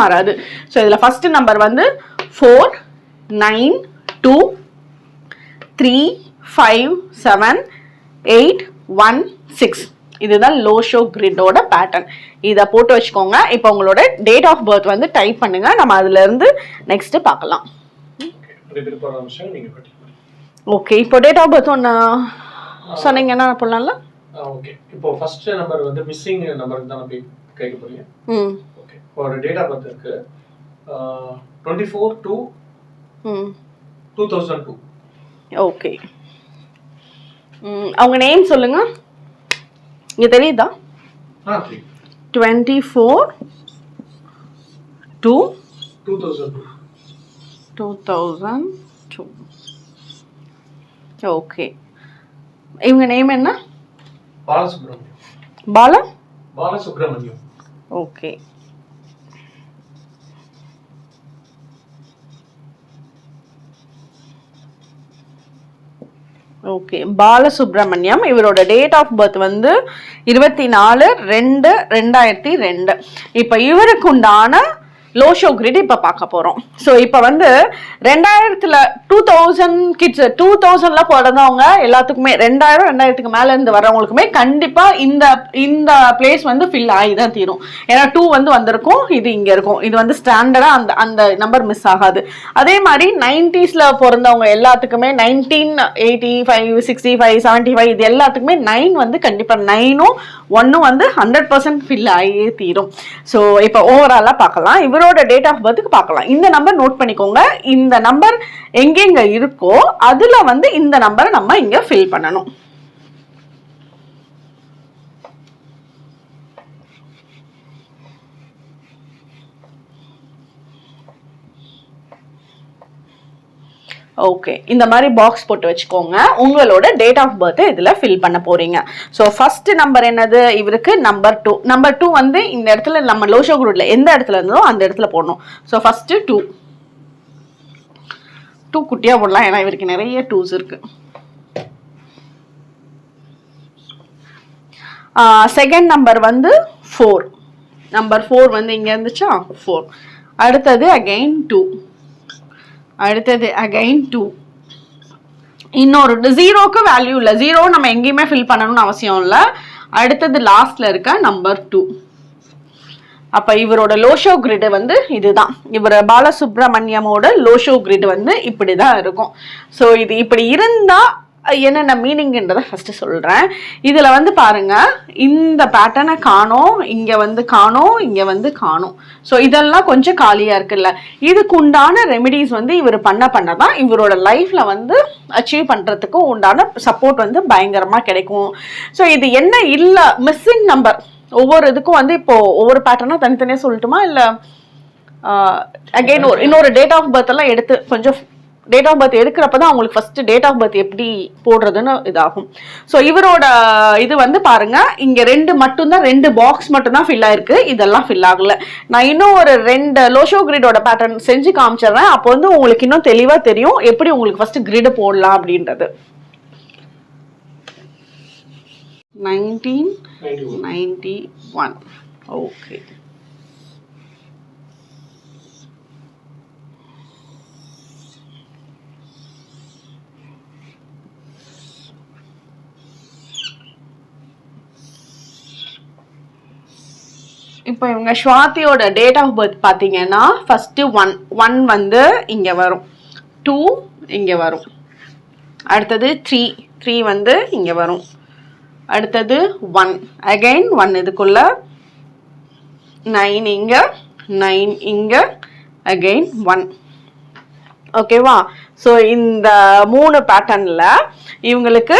மாறாது. ஸோ இதில் first number வந்து four nine two three five seven eight one six இதுதான் லோஷோ கிரிட்டோட பேட்டர்ன் இதை போட்டு வச்சுக்கோங்க. இப்போ உங்களோட டேட் ஆஃப் பர்த் வந்து டைப் பண்ணுங்க. நம்ம அதுல இருந்து நெக்ஸ்ட் பார்க்கலாம். ஓகே இப்போ டேட் ஆஃப் பர்த் ஒன்று சொன்னீங்கன்னா போடலாம்ல? ஓகே இப்போ ஃபர்ஸ்ட் நம்பர் வந்து மிஸ்ஸிங் நம்பர் தான் கேட்க போறீங்க ஓகே ஒரு டேட் ஆஃப் பர்த் இருக்கு. Twenty four two two thousand two okay அவங்க நேம் சொல்லுங்க. இங்கே தெரியுதா? Twenty four two two thousand two two thousand two okay இவங்க நேம் என்ன? பாலசுப்ரமணியம். பாலா பாலசுப்ரமணியம். ஓகே ஓகே பாலசுப்ரமணியம் இவரோட டேட் ஆஃப் பர்த் வந்து இருபத்தி நாலு ரெண்டு ரெண்டாயிரத்தி ரெண்டு. இப்போ இவருக்கு உண்டான லோ ஷோ கிரிட் இப்போ பார்க்க போகிறோம் ஸோ இப்போ வந்து ரெண்டாயிரத்தில் டூ தௌசண்ட் கிட்ஸ் டூ தௌசண்ட்ல பிறந்தவங்க எல்லாத்துக்குமே ரெண்டாயிரம் ரெண்டாயிரத்துக்கு மேலேருந்து இருந்து கண்டிப்பாக இந்த இந்த பிளேஸ் வந்து ஃபில் ஆகி தான் தீரும். ஏன்னா டூ வந்து வந்திருக்கும் இது இங்கே இருக்கும். இது வந்து ஸ்டாண்டர்டாக அந்த அந்த நம்பர் மிஸ் ஆகாது. அதே மாதிரி நைன்டிஸில் பிறந்தவங்க எல்லாத்துக்குமே nineteen eighty five sixty five seventy five இது எல்லாத்துக்குமே நைன் வந்து கண்டிப்பாக நைனும் ஒன்றும் வந்து ஹண்ட்ரட் பர்சன்ட் ஃபில் ஆகியே தீரும். ஸோ இப்போ ஓவராலாக பார்க்கலாம். இவரோட டேட் ஆஃப் பர்த்துக்கு பார்க்கலாம். இந்த நம்பர் நோட் பண்ணிக்கோங்க. இந்த நம்பர் எங்கெங்க இருக்கோ அதில் வந்து இந்த நம்பரை நம்ம இங்கே ஃபில் பண்ணணும். ஓகே இந்த மாதிரி பாக்ஸ் போட்டு வச்சுக்கோங்க. உங்களோட டேட் ஆஃப் பர்த்தை இதில் ஃபில் பண்ண போகிறீங்க ஸோ ஃபர்ஸ்ட் நம்பர் என்னது? இவருக்கு நம்பர் டூ நம்பர் டூ வந்து இந்த இடத்துல நம்ம லோஷோ குரூட்டில் எந்த இடத்துல இருந்ததோ அந்த இடத்துல போடணும். ஸோ ஃபஸ்ட்டு டூ டூ குட்டியாக போடலாம். ஏன்னா இவருக்கு நிறைய டூஸ் இருக்குது செகண்ட் நம்பர் வந்து ஃபோர் நம்பர் ஃபோர் வந்து இங்கே இருந்துச்சா? ஃபோர் அடுத்தது அகைன் டூ அடுத்தது அகைன் டூ இன்னொரு ஜீரோக்கு வேல்யூ இல்லை. ஜீரோ நம்ம எங்கேயுமே ஃபில் பண்ணணும்னு அவசியம் இல்லை. அடுத்தது லாஸ்ட்ல இருக்க நம்பர் டூ அப்ப இவரோட லோஷோ கிரிட் வந்து இதுதான். இவர் பாலசுப்ரமணியமோட லோஷோ கிரிட் வந்து இப்படிதான் இருக்கும். ஸோ இது இப்படி இருந்தா என்னென்ன மீனிங்ன்றதை ஃபஸ்ட்டு சொல்கிறேன் இதில் வந்து பாருங்கள் இந்த பேட்டர்னை காணோம் இங்கே வந்து காணோம் இங்கே வந்து காணோம். ஸோ இதெல்லாம் கொஞ்சம் காலியாக இருக்குல்ல. இதுக்கு உண்டான ரெமிடிஸ் வந்து இவர் பண்ண பண்ண தான் இவரோட லைஃப்பில் வந்து அச்சீவ் பண்ணுறதுக்கு உண்டான சப்போர்ட் வந்து பயங்கரமாக கிடைக்கும். ஸோ இது என்ன இல்லை மிஸ்ஸிங் நம்பர் ஒவ்வொரு இதுக்கும் வந்து இப்போது ஒவ்வொரு பேட்டர்னாக தனித்தனியாக சொல்லட்டுமா? இல்லை அகைன் ஒரு இன்னொரு டேட் ஆஃப் பர்த் எல்லாம் எடுத்து கொஞ்சம் டேட் ஆஃப் பர்த் எடுக்கிறப்ப தான் அவங்களுக்கு ஃபர்ஸ்ட் டேட் ஆஃப் பர்த் எப்படி போடுறதுன்னு இதாகும். ஸோ இவரோட இது வந்து பாருங்க இங்க ரெண்டு மட்டும்தான் ரெண்டு பாக்ஸ் மட்டும்தான் ஃபில் ஆயிருக்கு. இதெல்லாம் ஃபில் ஆகல. நான் இன்னும் ஒரு ரெண்டு லோஷோ கிரிடோட பேட்டர்ன் செஞ்சு காமிச்சிடுறேன். அப்போ வந்து உங்களுக்கு இன்னும் தெளிவா தெரியும் எப்படி உங்களுக்கு ஃபர்ஸ்ட் கிரிட் போடலாம் அப்படின்றது. நைன்டீன் நைன்டி ஒன் ஓகே இப்போ இவங்க ஸ்வாதியோட டேட் ஆஃப் பர்த் பார்த்தீங்கன்னா ஃபஸ்ட்டு ஒன் ஒன் வந்து இங்கே வரும். டூ இங்கே வரும். அடுத்தது த்ரீ த்ரீ வந்து இங்கே வரும். அடுத்தது ஒன் அகைன் ஒன் இதுக்குள்ள. நைன் இங்கே நைன் இங்கே. அகைன் ஒன் ஓகேவா ஸோ இந்த மூணு பேட்டர்னில் இவங்களுக்கு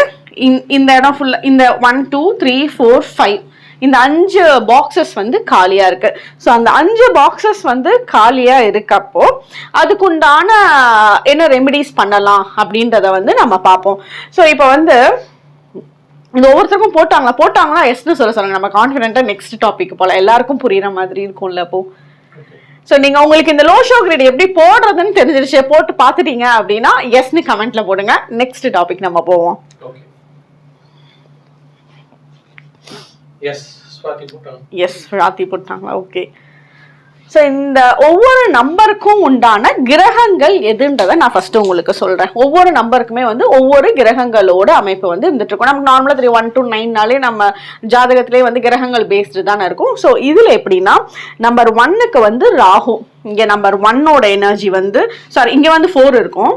இந்த இடம் ஃபுல்லாக இந்த one two three four five இந்த அஞ்சு பாக்ஸஸ் வந்து காலியாக இருக்கு. ஸோ அந்த அஞ்சு பாக்ஸஸ் வந்து காலியாக இருக்கப்போ அதுக்குண்டான என்ன ரெமிடிஸ் பண்ணலாம் அப்படின்றத வந்து நம்ம பார்ப்போம். ஸோ இப்போ வந்து இந்த ஒவ்வொருத்தருக்கும் போட்டாங்களா? போட்டாங்களா? எஸ்னு சொல்ல சொல்லுங்க. நம்ம கான்ஃபிடென்ட்டாக நெக்ஸ்ட் டாபிக் போல எல்லாருக்கும் புரியுற மாதிரி இருக்கும்ல அப்போ. ஸோ நீங்க உங்களுக்கு இந்த லோ ஷோ கிரேட் எப்படி போடுறதுன்னு தெரிஞ்சிருச்சு போட்டு பார்த்துட்டீங்க அப்படின்னா எஸ்னு கமெண்ட்ல போடுங்க. நெக்ஸ்ட் டாபிக் நம்ம போவோம் ஓகே எஸ் எஸ் ராத்தி போட்டாங்களா ஓகே ஸோ இந்த ஒவ்வொரு நம்பருக்கும் உண்டான கிரகங்கள் எதுன்றதை நான் ஃபர்ஸ்ட் உங்களுக்கு சொல்றேன். ஒவ்வொரு நம்பருக்குமே வந்து ஒவ்வொரு கிரகங்களோட அமைப்பு வந்து இருந்துட்டு இருக்கும் நமக்கு நார்மலாக தெரியும் ஒன் டு நைன்னாலே நம்ம ஜாதகத்திலே வந்து கிரகங்கள் பேஸ்டு தானே இருக்கும். ஸோ இதில் எப்படின்னா நம்பர் ஒன்னுக்கு வந்து ராகு. இங்கே நம்பர் ஒன்னோட எனர்ஜி வந்து சாரி இங்கே வந்து ஃபோர் இருக்கும்.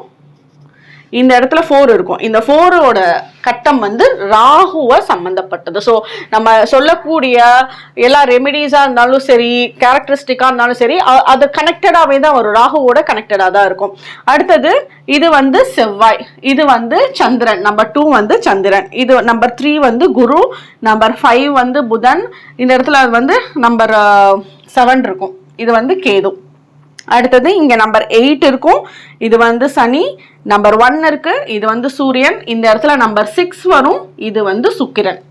இந்த இடத்துல ஃபோர் இருக்கும். இந்த ஃபோரோட கட்டம் வந்து ராகுவை சம்மந்தப்பட்டது ஸோ நம்ம சொல்லக்கூடிய எல்லா ரெமிடிஸாக இருந்தாலும் சரி கேரக்டரிஸ்டிக்காக இருந்தாலும் சரி அது கனெக்டடாகவே தான் வரும். ராகுவோட கனெக்டடாக தான் இருக்கும். அடுத்தது இது வந்து செவ்வாய். இது வந்து சந்திரன். நம்பர் டூ வந்து சந்திரன். இது நம்பர் த்ரீ வந்து குரு. நம்பர் ஃபைவ் வந்து புதன். இந்த இடத்துல வந்து நம்பர் செவன் இருக்கும். இது வந்து கேது. அடுத்தது இங்க நம்பர் எயிட் இருக்கும். இது வந்து சனி நம்பர் ஒன் இருக்கு. இது வந்து சூரியன். இந்த இடத்துல நம்பர் சிக்ஸ் வரும். இது வந்து சுக்கிரன்.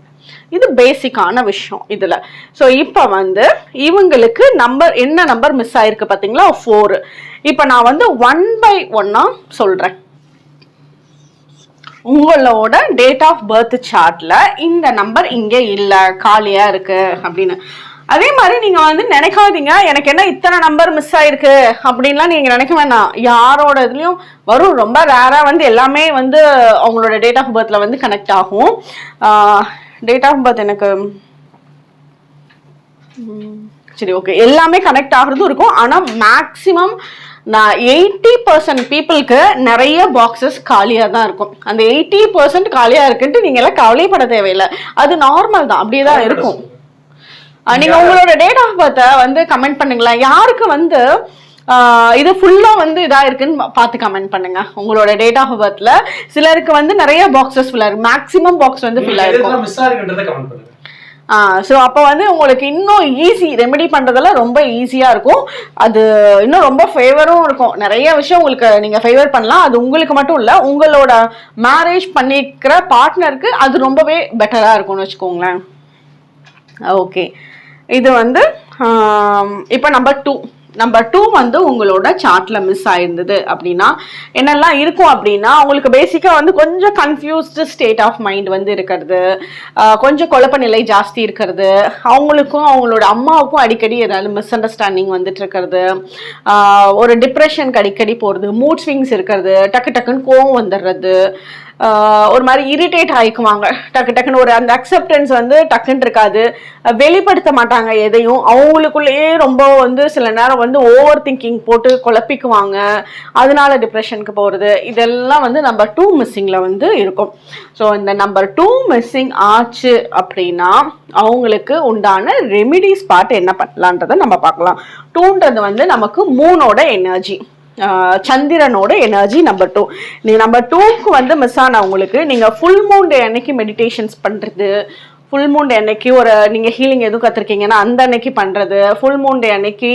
இது பேசிக்கான விஷயம் இதுல. ஸோ இப்போ வந்து இவங்களுக்கு நம்பர் என்ன நம்பர் மிஸ் ஆயிருக்கு பாத்தீங்களா? ஃபோர் இப்போ நான் வந்து ஒன் பை ஒன்னா சொல்றேன். உங்களோட டேட் ஆஃப் பர்த் சார்ட்ல இந்த நம்பர் இங்க இல்ல காலியா இருக்கு அப்படின்னு. அதே மாதிரி நீங்க வந்து நினைக்காதீங்க. எனக்கு என்ன இத்தனை நம்பர் மிஸ் ஆயிருக்கு? அப்படின்லாம் நீங்க நினைக்க வேணாம். யாரோட இதுலயும் வரும். ரொம்ப ரேரா வந்து எல்லாமே வந்து அவங்களோட டேட் ஆஃப் பர்த்ல வந்து கனெக்ட் ஆகும். டேட் ஆஃப் பர்த் எனக்கு சரி ஓகே எல்லாமே கனெக்ட் ஆகுறதும் இருக்கும். ஆனா மேக்ஸிமம் நான் எயிட்டி பர்சன்ட் பீப்புளுக்கு நிறைய பாக்ஸஸ் காலியாக தான் இருக்கும். அந்த எயிட்டி பர்சன்ட் காலியாக இருக்குன்ட்டு நீங்க எல்லாம் கவலைப்பட தேவையில்லை. அது நார்மல் தான். அப்படியே தான் இருக்கும். நீங்க உங்களோட டேட் ஆஃப் பர்த்தை வந்து கமெண்ட் பண்ணுங்களேன். யாருக்கு வந்து இது ஃபுல்லா வந்து இதா இருக்குன்னு பார்த்து கமெண்ட் பண்ணுங்க. உங்களோட டேட் ஆஃப் பர்த்ல சிலருக்கு வந்து நிறைய பாக்ஸஸ் ஃபில் ஆயிருக்கு மேக்ஸிமம் பாக்ஸ் வந்து ஃபில் ஆயிருக்கும் மிஸ் ஆகுன்றதை கமெண்ட் பண்ணுங்க. ஸோ அப்போ வந்து உங்களுக்கு இன்னும் ஈஸி ரெமெடி பண்ணுறதெல்லாம் ரொம்ப ஈஸியாக இருக்கும். அது இன்னும் ரொம்ப ஃபேவரும் இருக்கும். நிறைய விஷயம் உங்களுக்கு நீங்கள் ஃபேவர் பண்ணலாம். அது உங்களுக்கு மட்டும் இல்லை உங்களோட மேரேஜ் பண்ணிக்கிற பார்ட்னருக்கு அது ரொம்பவே பெட்டராக இருக்கும்னு வச்சுக்கோங்களேன். ஓகே இது வந்து இப்போ நம்பர் டூ நம்பர் டூ வந்து உங்களோட சார்ட்டில் மிஸ் ஆயிருந்தது அப்படின்னா என்னெல்லாம் இருக்கும் அப்படின்னா உங்களுக்கு பேசிக்கா வந்து கொஞ்சம் கன்ஃபியூஸ்டு ஸ்டேட் ஆஃப் மைண்ட் வந்து இருக்கிறது கொஞ்சம் குழப்ப நிலை ஜாஸ்தி இருக்கிறது அவங்களுக்கும் அவங்களோட அம்மாவுக்கும் அடிக்கடி ஏதாவது மிஸ் அண்டர்ஸ்டாண்டிங் வந்துட்டு இருக்கிறது ஒரு டிப்ரெஷனுக்கு அடிக்கடி போகிறது மூட் ஸ்விங்ஸ் இருக்கிறது டக்கு டக்குன்னு கோவம் வந்துடுறது ஒரு மாதிரி இரிட்டேட் ஆயிக்குவாங்க. டக்கு டக்குன்னு ஒரு அந்த அக்செப்டன்ஸ் வந்து டக்குன்னு இருக்காது. வெளிப்படுத்த மாட்டாங்க எதையும். அவங்களுக்குள்ளேயே ரொம்ப வந்து சில நேரம் வந்து ஓவர் திங்கிங் போட்டு குழப்பிக்குவாங்க. அதனால டிப்ரெஷனுக்கு போகிறது இதெல்லாம் வந்து நம்பர் டூ மிஸ்ஸிங்கில் வந்து இருக்கும். ஸோ இந்த நம்பர் டூ மிஸ்ஸிங் ஆச்சு அப்படின்னா அவங்களுக்கு உண்டான ரெமிடிஸ் பார்ட் என்ன பண்ணலான்றதை நம்ம பார்க்கலாம். டூன்றது வந்து நமக்கு மூணோட எனர்ஜி சந்திரனோட எனர்ஜி நம்பர் டூ நீ நம்பர் டூக்கு வந்து மிஸ் ஆனவங்களுக்கு நீங்கள் ஃபுல் மூன் டே அன்னைக்கு மெடிடேஷன்ஸ் பண்ணுறது ஃபுல் மூன் டே அன்னைக்கு ஒரு நீங்கள் ஹீலிங் எதுவும் கற்றுருக்கீங்கன்னா அந்த அன்னைக்கு பண்ணுறது ஃபுல் மூன் டே அன்னைக்கு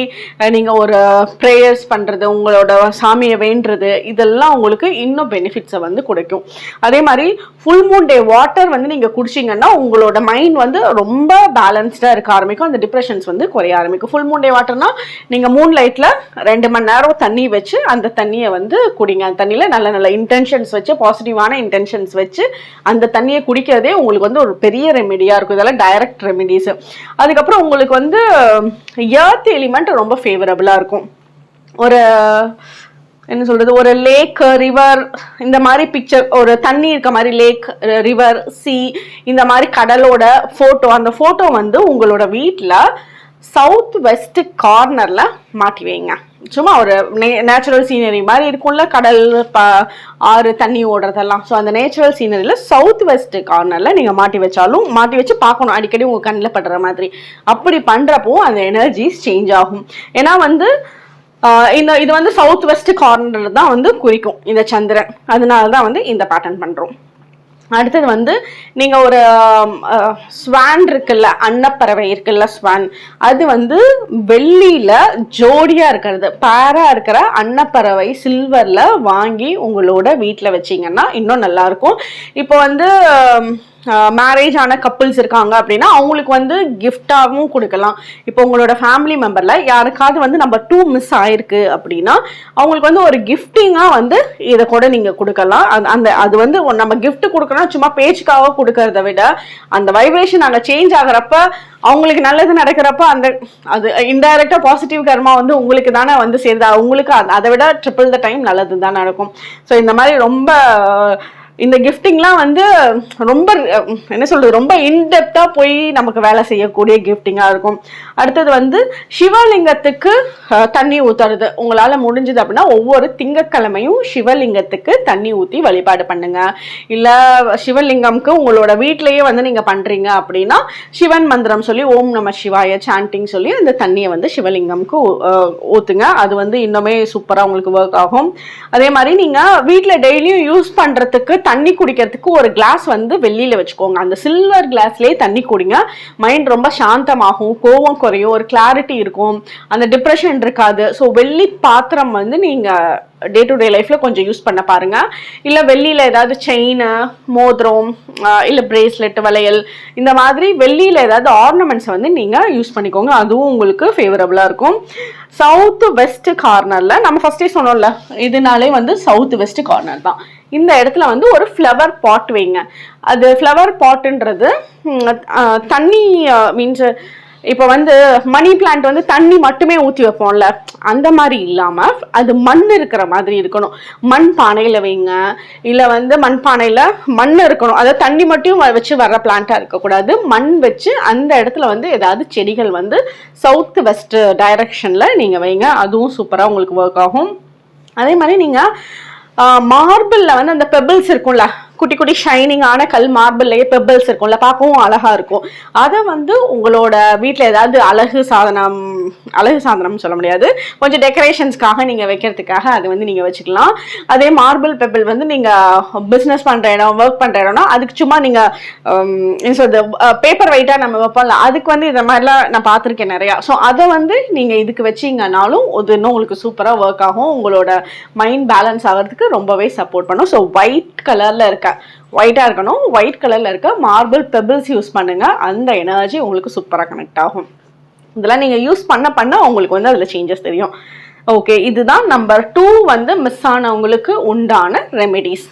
நீங்கள் ஒரு ப்ரேயர்ஸ் பண்ணுறது உங்களோட சாமியை வேண்டுறது இதெல்லாம் உங்களுக்கு இன்னும் பெனிஃபிட்ஸை வந்து கொடுக்கும். அதே மாதிரி ஃபுல் மூன் டே வாட்டர் வந்து நீங்கள் குடிச்சிங்கன்னா உங்களோட மைண்ட் வந்து ரொம்ப பேலன்ஸ்டாக இருக்க ஆரம்பிக்கும். அந்த டிப்ரெஷன்ஸ் வந்து குறைய ஆரம்பிக்கும். ஃபுல் மூன் டே நீங்கள் மூன் லைட்டில் ரெண்டு மணி நேரம் தண்ணி வச்சு அந்த தண்ணியை வந்து குடிங்க. அந்த தண்ணியில் நல்ல நல்ல இன்டென்ஷன்ஸ் வச்சு பாசிட்டிவான இன்டென்ஷன்ஸ் வச்சு அந்த தண்ணியை குடிக்கிறதே உங்களுக்கு வந்து ஒரு பெரிய ரெமெடியாக இருக்கும். இதெல்லாம் டைரக்ட் ரெமெடிஸ் அதுக்கப்புறம் உங்களுக்கு வந்து எர்த் எலிமெண்ட் ரொம்ப ஃபேவரபுளாக இருக்கும். ஒரு என்ன சொல்கிறது ஒரு லேக் ரிவர் இந்த மாதிரி பிக்சர் ஒரு தண்ணி இருக்க மாதிரி லேக் ரிவர் சி இந்த மாதிரி கடலோட ஃபோட்டோ அந்த ஃபோட்டோ வந்து உங்களோட வீட்டில் சவுத் வெஸ்ட் கார்னரில் மாட்டி வைங்க. சும்மா ஒரு நே நேச்சுரல் சீனரி மாதிரி இருக்கும்ல கடல் ப ஆறு தண்ணி ஓடுறதெல்லாம். ஸோ அந்த நேச்சுரல் சீனரியில் சவுத் வெஸ்ட் கார்னரில் நீங்கள் மாட்டி வச்சாலும் மாட்டி வச்சு பார்க்கணும். அடிக்கடி உங்கள் கண்ணில் படுற மாதிரி. அப்படி பண்ணுறப்போ அந்த எனர்ஜிஸ் சேஞ்ச் ஆகும். ஏன்னா வந்து இந்த இது வந்து சவுத் வெஸ்ட் கார்னர் தான் வந்து குறிக்கும் இந்த சந்திரன். அதனால தான் வந்து இந்த பேட்டர்ன் பண்ணுறோம் அடுத்தது வந்து நீங்கள் ஒரு ஸ்வான் இருக்குல்ல அன்னப்பறவை இருக்குல்ல ஸ்வான். அது வந்து வெள்ளியில் ஜோடியாக இருக்கிறது. பேராக இருக்கிற அன்னப்பறவை சில்வரில் வாங்கி உங்களோட வீட்டில் வச்சீங்கன்னா இன்னும் நல்லாயிருக்கும் இப்போ வந்து மேரேஜ் ஆன கப்புள்ஸ் இருக்காங்க அப்படின்னா அவங்களுக்கு வந்து கிஃப்டாகவும் கொடுக்கலாம். இப்போ உங்களோட ஃபேமிலி மெம்பரில் யாருக்காவது வந்து நம்ம டூ மிஸ் ஆயிருக்கு அப்படின்னா அவங்களுக்கு வந்து ஒரு கிஃப்டிங்காக வந்து இதை கூட நீங்கள் கொடுக்கலாம். அந் அந்த அது வந்து நம்ம கிஃப்ட் கொடுக்கணும் சும்மா பேச்சுக்காக கொடுக்கறத விட அந்த வைப்ரேஷன் அங்கே சேஞ்ச் ஆகுறப்ப அவங்களுக்கு நல்லது நடக்கிறப்ப அந்த அது இன்டைரக்டாக பாசிட்டிவ் கர்மா வந்து உங்களுக்கு தானே வந்து சேர்ந்தா உங்களுக்கு அதை விட ட்ரிபிள் த டைம் நல்லது தான் நடக்கும். ஸோ இந்த மாதிரி ரொம்ப இந்த கிஃப்டிங்லாம் வந்து ரொம்ப என்ன சொல்கிறது ரொம்ப இன்டெப்தா போய் நமக்கு வேலை செய்யக்கூடிய கிஃப்டிங்காக இருக்கும். அடுத்தது வந்து சிவலிங்கத்துக்கு தண்ணி ஊற்றுறது உங்களால் முடிஞ்சது அப்படின்னா ஒவ்வொரு திங்கட்கிழமையும் சிவலிங்கத்துக்கு தண்ணி ஊற்றி வழிபாடு பண்ணுங்கள் இல்லை சிவலிங்கம்க்கு உங்களோட வீட்டிலையே வந்து நீங்கள் பண்ணுறீங்க அப்படின்னா சிவன் மந்திரம் சொல்லி ஓம் நம சிவாய சாண்டிங் சொல்லி அந்த தண்ணியை வந்து சிவலிங்கம்க்கு ஊற்றுங்க அது வந்து இன்னுமே சூப்பராக உங்களுக்கு ஒர்க் ஆகும். அதே மாதிரி நீங்கள் வீட்டில் டெய்லியும் யூஸ் பண்ணுறதுக்கு தண்ணி குடிக்கிறதுக்கு ஒரு கிளாஸ் வந்து வெளியில வச்சுக்கோங்க. அந்த சில்வர் கிளாஸ்லயே தண்ணி குடிங்க. மைண்ட் ரொம்ப சாந்தமாகும். கோவம் குறையும். ஒரு கிளாரிட்டி இருக்கும். அந்த டிப்ரெஷன் இருக்காது. ஸோ வெள்ளி பாத்திரம் வந்து நீங்க டே டு டே லைஃப்ல கொஞ்சம் யூஸ் பண்ண பாருங்க. இல்ல வெள்ளியில ஏதாவது செயின் மோதிரம் இல்லை இல்ல பிரேஸ்லெட் வளையல் இந்த மாதிரி வெள்ளியில ஏதாவது ஆர்னமெண்ட்ஸ் வந்து நீங்க யூஸ் பண்ணிக்கோங்க. அதுவும் உங்களுக்கு ஃபேவரபிளா இருக்கும். சவுத் வெஸ்ட் கார்னர்ல நம்ம ஃபர்ஸ்டே சொன்னோம்ல இதனாலே வந்து சவுத் வெஸ்ட் கார்னர் தான். இந்த இடத்துல வந்து ஒரு ஃப்ளவர் பாட் வைங்க. அது ஃப்ளவர் பாட்டுன்றது தண்ணி மீன்ஸ் இப்போ வந்து மணி பிளான்ட் வந்து தண்ணி மட்டுமே ஊற்றி வைப்போம்ல. அந்த மாதிரி இல்லாமல் அது மண் இருக்கிற மாதிரி இருக்கணும். மண் பானையில் வைங்க. இல்லை வந்து மண் பானையில் மண் இருக்கணும். அதாவது தண்ணி மட்டும் வச்சு வர்ற பிளான்ட்டாக இருக்கக்கூடாது. மண் வச்சு அந்த இடத்துல வந்து ஏதாவது செடிகள் வந்து சவுத் வெஸ்ட் டைரக்ஷனில் நீங்கள் வைங்க. அதுவும் சூப்பராக உங்களுக்கு ஒர்க் ஆகும். அதே மாதிரி நீங்கள் மார்பிளில் வந்து அந்த பெபிள்ஸ் இருக்கும்ல குட்டி குட்டி ஷைனிங்கான கல் மார்பிள்லேயே பெப்பிள்ஸ் இருக்கும்ல பார்க்கவும் அழகாக இருக்கும். அதை வந்து உங்களோட வீட்டில் ஏதாவது அழகு சாதனம் அழகு சாதனம்னு சொல்ல முடியாது. கொஞ்சம் டெக்கரேஷன்ஸ்க்காக நீங்கள் வைக்கிறதுக்காக அது வந்து நீங்கள் வச்சுக்கலாம். அதே மார்பிள் பெப்பிள் வந்து நீங்கள் பிஸ்னஸ் பண்ணுற இடம் ஒர்க் பண்ணுற இடம்னா அதுக்கு சும்மா நீங்கள் சொல்றது பேப்பர் வெயிட்டாக நம்ம வைப்போம்ல அதுக்கு வந்து இந்த மாதிரிலாம் நான் பார்த்துருக்கேன் நிறையா. ஸோ அதை வந்து நீங்கள் இதுக்கு வச்சீங்கனாலும் அது இன்னும் உங்களுக்கு சூப்பராக ஒர்க் ஆகும். உங்களோட மைண்ட் பேலன்ஸ் ஆகிறதுக்கு ரொம்பவே சப்போர்ட் பண்ணும். ஸோ ஒயிட் கலரில் இருக்க. ஒயிட்டாக இருக்கணும். ஒயிட் கலரில் இருக்க மார்பிள் பெபிள்ஸ் யூஸ் பண்ணுங்க. அந்த எனர்ஜி உங்களுக்கு சூப்பராக கனெக்ட் ஆகும். இதெல்லாம் நீங்கள் யூஸ் பண்ண பண்ண உங்களுக்கு வந்து அதில் சேஞ்சஸ் தெரியும். ஓகே இதுதான் நம்பர் டூ வந்து மிஸ் ஆனவங்களுக்கு உண்டான ரெமெடிஸ்